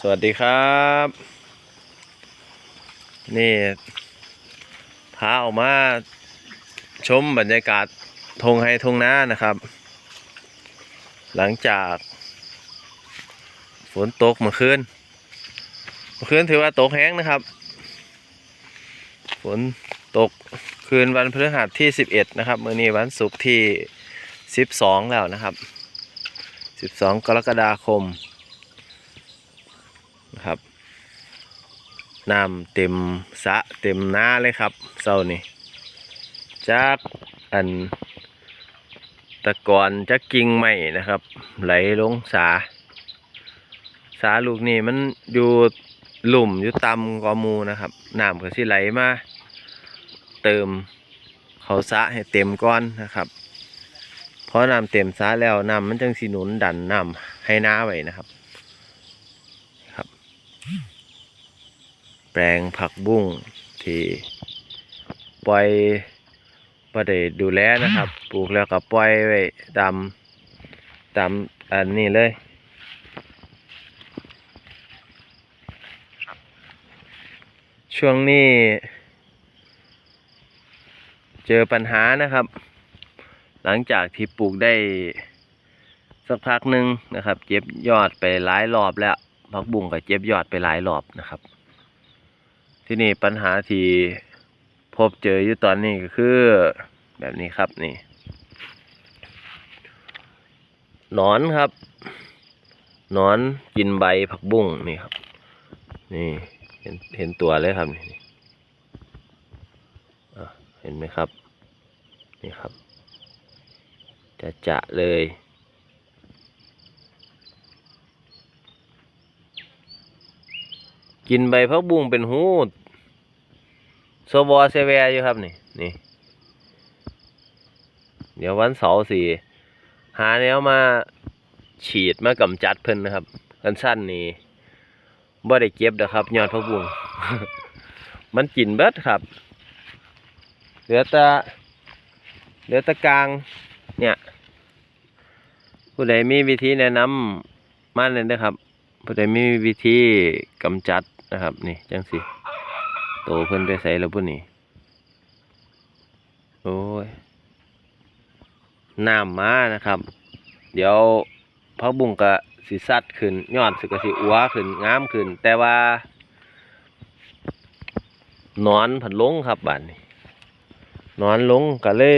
สวัสดีครับ นี่พาออกมาชมบรรยากาศทงไฮทงนานะครับ หลังจากฝนตกเมื่อคืนเมื่อคืนถือว่าตกแห้งนะครับ ฝนตกคืนวันพฤหัสที่ 11 นะครับมื่อนี้วันศุกร์ที่ 12 แล้วนะครับ 12 กรกฎาคม ครับน้ำเต็มสะเต็มนาเลยครับเศร้านี่จากอันตะกอนจากกิ่งไม้นะครับ ไหลลงสา สาลูกนี่มันอยู่หลุ่มอยู่ต่ำกว่าหมูนะครับน้ำก็สิไหลมาเติมเขาสะให้เต็มก้อนนะครับเพราะน้ำเต็มสระแล้วน้ำมันจังสิหนุนดันน้ำให้น้าไว้นะครับ แปลงผักบุ้งที่ปล่อยประเดดูแลนะครับ ปลูกแล้วก็ปล่อยไว้ตามตามอันนี้เลยช่วงนี้ เจอปัญหานะครับ หลังจากที่ปลูกได้สักพักหนึ่งนะครับ เจ็บยอดไปหลายรอบแล้ว ผักบุ้งก็เจ็บยอดไปหลายรอบนะครับ ที่นี่ปัญหาที่พบเจออยู่ตอนนี้ก็คือแบบนี้ครับนี่หนอนครับหนอนกินใบผักบุ้งนี่ครับ นี่เห็นเห็นตัวเลยครับนี่เห็นไหมครับ นี่ครับจะจะเลย กินใบพักบุ้งเป็นหูโซบอเซเวียอยู่ครับนี่นี่ เดี๋ยววันเสาร์สี่หาแนวมาฉีดมากำจัดเพิ่นนะครับกันสั้นนี่บ่ได้เก็บนะครับ ยอดพักบุ้งมันกินเบิดครับ เหลือแต่เหลือแต่กลาง เนี่ยผู้ใดมีวิธีแนะนำมาเลยนะครับผู้ใดมีวิธีกำจัด นะครับ นี่จังสิโตเพิ่นไปใส่แล้วพุ่นนี่โอ้ยน้ำมานะครับ เดี๋ยวพักบุ้งกะสิสัดขึ้นยอดสิกะสิอัวขึ้นงามขึ้น แต่ว่านอนผันลงครับบ้านนี้นอนลงก็เลย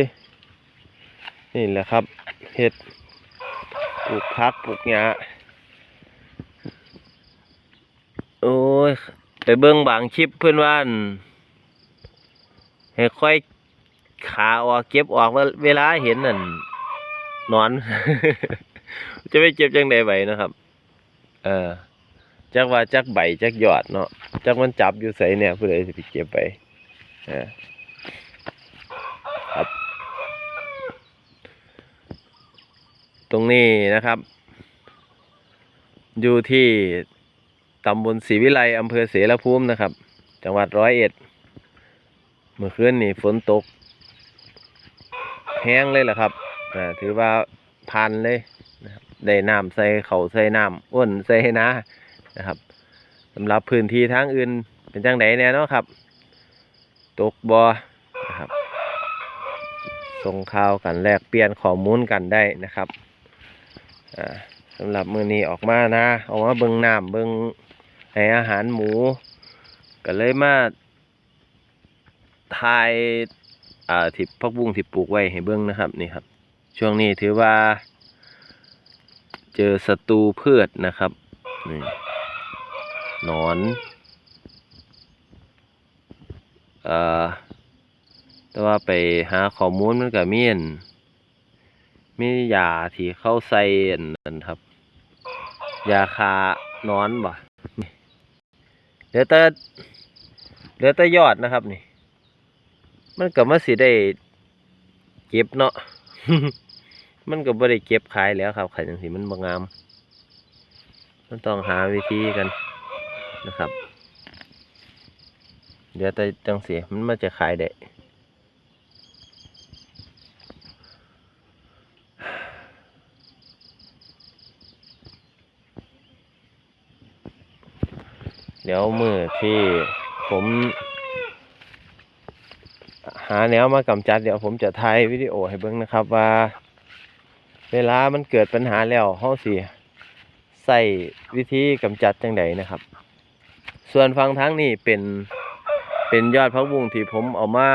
นี่แหละครับเห็ดปลูกพักปลูกหญ้า โอ้ย ไปเบิ่งบางคลิปเพื่อนว่านให้ค่อยขาออกเก็บออกเวลาเห็นนั่นนอน จะไม่เจ็บจังใดไหวนะครับ เออจักว่าจักใบจักยอดเนาะจักมันจับอยู่ใส่เนี่ยผู้ใดสิไปเก็บไปเออครับ ตรงนี้นะครับ อยู่ที่ ตำบลศรีวิไลอำเภอเสรภูมินะครับ จังหวัดร้อยเอ็ด เมื่อคืนนี่ฝนตก แห้งเลยแหละครับถือว่าพันเลยนะครับได้น้ำใส่เขาใส่น้ำอ้นใส่นานะครับสำหรับพื้นที่ทางอื่นเป็นจังไหนแน่นาะครับ ตกบอนะครับส่งข่าวกันแลกเปลี่ยนข้อมูลกันได้นะครับสำหรับมือนี้ออกมานะออกมาเบิงน้ำเบิง ให้อาหารหมู ก็เลยมาทายอ่าทิพักบุ้งที่ปลูกไว้ให้เบิ้งนะครับนี่ครับ ช่วงนี้ถือว่า เจอศัตรูพืชนะครับนี่หนอนเอ่อแต่ว่าไปหาข้อมูลมันก็มีอันมียาที่เข้าใส่นนั้นครับ ยาคานอนบ่ เหลือแต่เหลือแต่ยอดนะครับนี่ มันก็มาสิได้เก็บเนาะมันก็บ่ได้เก็บขายแล้วครับขายจังสิมันบางาม มันต้องหาวิธีกันนะครับ เดี๋ยวแต่จังสีมันมาจะขายได้ เดี๋ยวมือที่ผม หาแนวมากำจัดเดี๋ยวผมจะถ่ายวิดีโอให้เบิ่งนะครับว่า เวลามันเกิดปัญหาแล้วเฮาสิใส่วิธีกำจัดจังไดนะครับ ส่วนฟังทั้งนี้เป็นเป็นยอดพักบุ้งที่ผมเอามา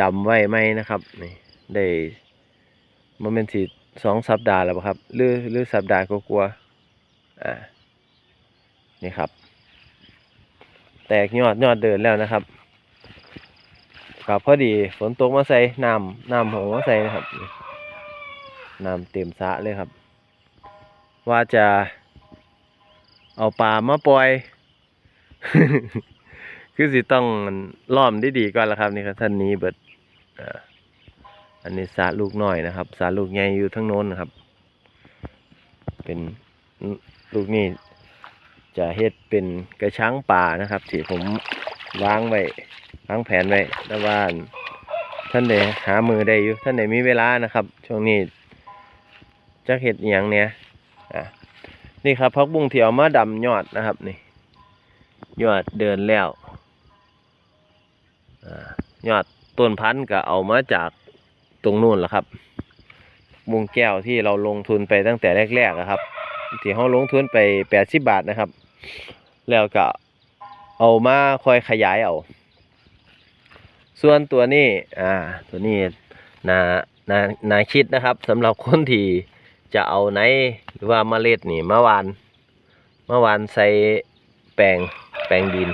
ดำไว้ไหมนะครับนี่ได้มันเป็นสิสองสัปดาห์แล้วครับหรือหรือสัปดาห์ก็กลัวอ่านี่ครับ แตกยอดยอดเดินแล้วนะครับครับพอดีฝนตกมาใส่น้ำน้ำหงมาใส่นะครับน้ำเต็มสะเลยครับ ว่าจะเอาปลามาปล่อย คือสิต้องล้อมได้ดีก่อนละครับนี่ครับท่านนี้เบิดอันนี้สาลูกน้อยนะครับ สาลูกใหญ่อยู่ทั้งโน้นนะครับ เป็นลูกนี่ จะเฮ็ดเป็นกระช้างป่านะครับที่ผมวางไว้วางแผนไว้แต่ว่าท่านใดหามือได้อยู่ท่านใดมีเวลานะครับ ช่วงนี้จะเฮ็ดอย่างเนี้ยอะนี่ครับพักบุ้งเที่เอามาดำยอดนะครับนี่ยอดเดินแล้วอยอดต้นพันธุ์ก็เอามาจากตรงนู่นแหละครับมุงแก้วที่เราลงทุนไปตั้งแต่แรกๆอะครับที่เราลงทุนไปแปดสิบบาทนะครับ แล้วก็เอามาคอยขยายเอา ส่วนตัวนี้อ่าตัวนี้นานานาคิดนะครับสำหรับคนที่จะเอาไหนหรือว่าเมล็ดนี่มาวานมาวานใส่แปลงแปลงดิน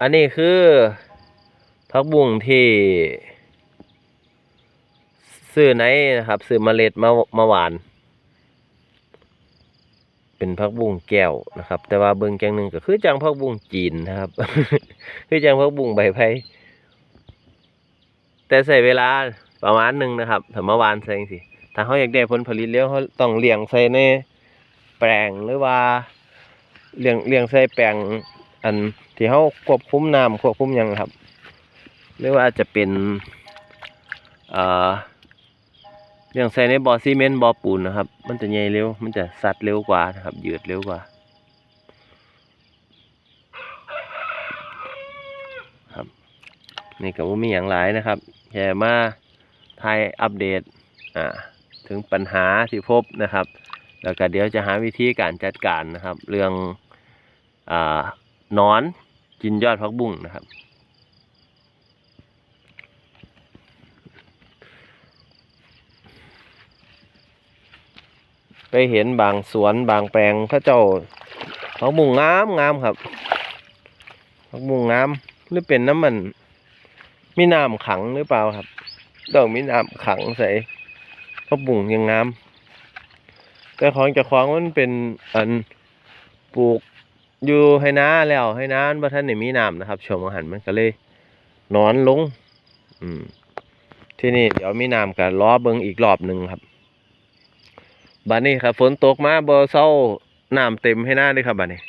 อันนี้คือพักบุ้งที่ซื้อไหนนะครับซื้อเมล็ดมามาหวาน เป็นพักบุ้งแก้วนะครับ แต่ว่าเบิ่งแกงหนึ่งก็คือจังพักบุ้งจีนนะครับ คือจังพักบุ้งใบไผ่แต่ใส่เวลาประมาณหนึ่งนะครับถ้าเมาหวานใส่จังสิถ้าเขาอยากได้ผลผลิตแล้วเขาต้องเลี้ยงใส่ในแปลงหรือว่าเลี้ยงเลี้ยงใส่แปลงอันที่เขาควบคุมน้ำควบคุมยังครับ หรือว่าอาจจะเป็นอ่อ เลี้ยงใส่ในบ่อซีเมนต์บ่อปูนนะครับ มันจะใหญ่เร็ว มันจะสัดเร็วกว่านะครับยืดเร็วกว่า ครับนี่ก็บ่มีอย่างหลายนะครับแค่มาไทยอัปเดตอ่าถึงปัญหาที่พบนะครับ แล้วก็เดี๋ยวจะหาวิธีการจัดการนะครับ เรื่องอ่านอนกินยอดพักบุ้งนะครับ ไปเห็นบางสวนบางแปลงเขาเจ้าพักบุ้งงามงามครับพักบุ้งงามหรือเป็นน้ำมันมีน้ำขังหรือเปล่าครับต้องมีน้ำขังใส่พักบุ้งยังงาม แต่ของจะคล้าของมันเป็นอันปลูกอยู่ให้น้าแล้วให้น้าบ่ท่านได้มีน้ำนะครับช่วงอาหารมันก็เลยนอนลง อืมที่นี่เดี๋ยวมีน้ำก็ล้อเบิงอีกรอบหนึ่งครับ บัดนี้ครับฝนตกมาบ่เศร้าน้ำเต็มให้หน้าเลยครับบัดนี้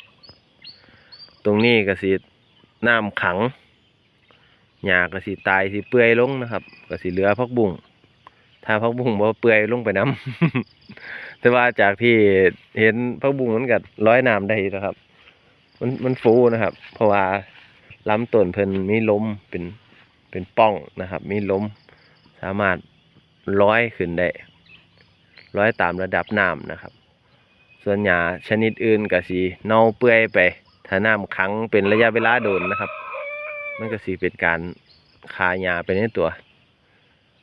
ตรงนี้ก็สิน้ำขังหญ้าก็สิตายสิเปื่อยลงนะครับก็สิเหลือพักบุ้งถ้าพักบุ้งบ่เปื่อยลงไปน้ำแต่ว่าจากที่เห็นพักบุ้งมันก็ร้อยน้ำได้นะครับ มันมันฟูนะครับ เพราะว่าลำต้นเพิ่นมีล้มเป็นเป็นป้องนะครับ มีล้มสามารถร้อยขึ้นได้ ร้อยตามระดับน้ำนะครับ ส่วนหญ้าชนิดอื่นก็สีเน่าเปื่อยไป ถ้าน้ำขังเป็นระยะเวลาโดนนะครับ มันก็สีเป็นการคาหญ้าไปในตัว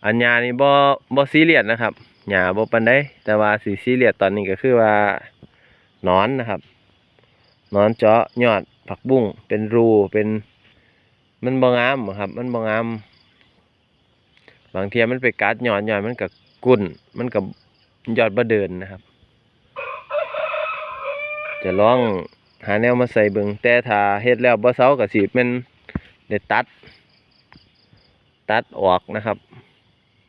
อันหญ้านี่บ่บ่ซีเรียสนะครับหญ้าบ่ปานใดแต่ว่าสีซีเรียสตอนนี้ก็คือว่านอนนะครับนอนเจาะยอดผักบุ้งเป็นรูเป็นมันบ่งามครับ มันบ่งาม บางเทียมันไปกัดยอดยอดมันก็กุ่นมันก็ ยอดบ่เดินนะครับ จะลองหาแนวมาใส่เบิงแต่ถ้าเฮ็ดแล้วบ่เซาก็สิแม่นได้ตัด ตัดออกนะครับ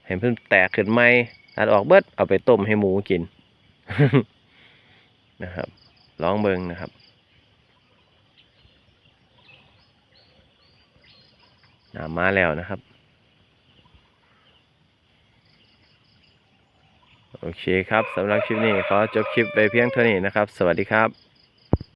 ให้เพิ่นแตกขึ้นใหม่ตัดออกเบิดเอาไปต้มให้หมูกินนะครับลองเบิงนะครับน้ำมาแล้วนะครับ โอเคครับสำหรับคลิปนี้ขอจบคลิปไปเพียงเท่านี้นะครับ สวัสดีครับ